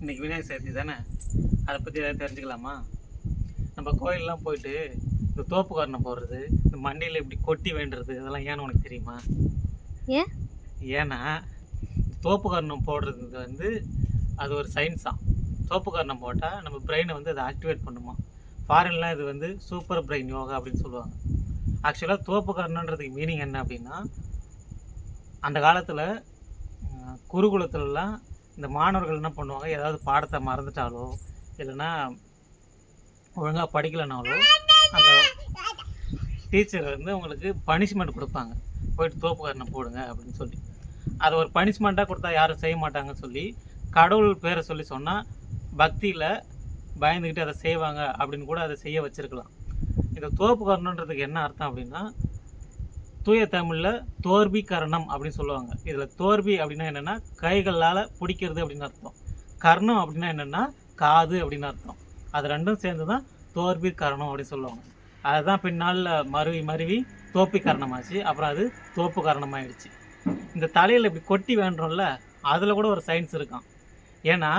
இன்னைக்கு விநாயகர் சதுர்த்தி தானே? அதை பற்றி ஏதாவது தெரிஞ்சுக்கலாமா? நம்ம கோயிலெலாம் போயிட்டு இந்த தோப்பு காரணம் போடுறது இந்த மண்டியில் இப்படி கொட்டி வேண்டுறது இதெல்லாம் ஏன்னு உனக்கு தெரியுமா? ஏன்? ஏன்னா தோப்பு காரணம் போடுறது வந்து அது ஒரு சயின்ஸ் தான் தோப்பு காரணம் போட்டால் நம்ம பிரெயினை வந்து அதை ஆக்டிவேட் பண்ணுமா? ஃபாரின்லாம் இது வந்து சூப்பர் பிரெயின் யோகா அப்படின்னு சொல்லுவாங்க. ஆக்சுவலாக தோப்பு காரணன்றதுக்கு மீனிங் என்ன அப்படின்னா அந்த காலத்தில் குருகுலத்துலலாம் இந்த மாணவர்கள் என்ன பண்ணுவாங்க? ஏதாவது பாடத்தை மறந்துட்டாலோ இல்லைன்னா ஒழுங்காக படிக்கலைனாலோ அந்த டீச்சர் வந்து உங்களுக்கு பனிஷ்மெண்ட் கொடுப்பாங்க. போயிட்டு தோப்புக்காரனை போடுங்க அப்படின்னு சொல்லி. அதை ஒரு பனிஷ்மெண்ட்டாக கொடுத்தா யாரும் செய்ய மாட்டாங்கன்னு சொல்லி கடவுள் பேரை சொல்லி சொன்னால் பக்தியில் பயந்துக்கிட்டு அதை செய்வாங்க அப்படின்னு கூட அதை செய்ய வச்சுருக்கலாம். இந்த தோப்புக்காரணுன்றதுக்கு என்ன அர்த்தம் அப்படின்னா தூய தமிழில் தோர்பி கரணம் அப்படின்னு சொல்லுவாங்க. இதில் தோர்வி அப்படின்னா என்னென்னா கைகளால் பிடிக்கிறது அப்படின்னு அர்த்தம். கர்ணம் அப்படின்னா என்னென்னா காது அப்படின்னு அர்த்தம். அது ரெண்டும் சேர்ந்து தான் தோர்வி கரணம் அப்படின்னு சொல்லுவாங்க. அதுதான் பின்னால் மருவி மருவி தோப்பி கரணமாச்சு அப்புறம் அது தோப்பு கரணமாயிடுச்சு இந்த தலையில் இப்படி கொட்டி வேண்டும்ல அதில் கூட ஒரு சயின்ஸ் இருக்கான் ஏன்னா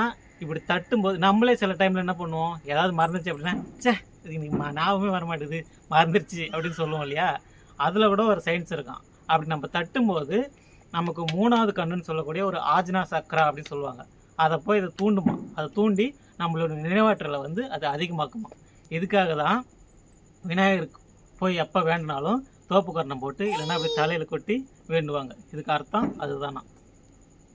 இப்படி தட்டும்போது நம்மளே சில டைமில் என்ன பண்ணுவோம்? ஏதாவது மறந்துச்சு அப்படின்னா ச்சே இது ஞாபகமே வர மாட்டேது மறந்துருச்சு அப்படின்னு சொல்லுவோம் இல்லையா? அதில் கூட ஒரு சயின்ஸ் இருக்கான் அப்படி நம்ம தட்டும்போது நமக்கு மூணாவது கண்ணுன்னு சொல்லக்கூடிய ஒரு ஆஜ்னா சக்ரா அப்படின்னு சொல்லுவாங்க. அதை போய் இதை தூண்டுமா? அதை தூண்டி நம்மளோட நினைவாற்றலை வந்து அது அதிகமாக்குமா? இதுக்காக தான் விநாயகருக்கு போய் எப்போ வேண்டினாலும் தோப்பு கரணம் போட்டு இல்லைன்னா அப்படி தலையில் கொட்டி வேண்டுவாங்க. இதுக்கு அர்த்தம் அதுதானா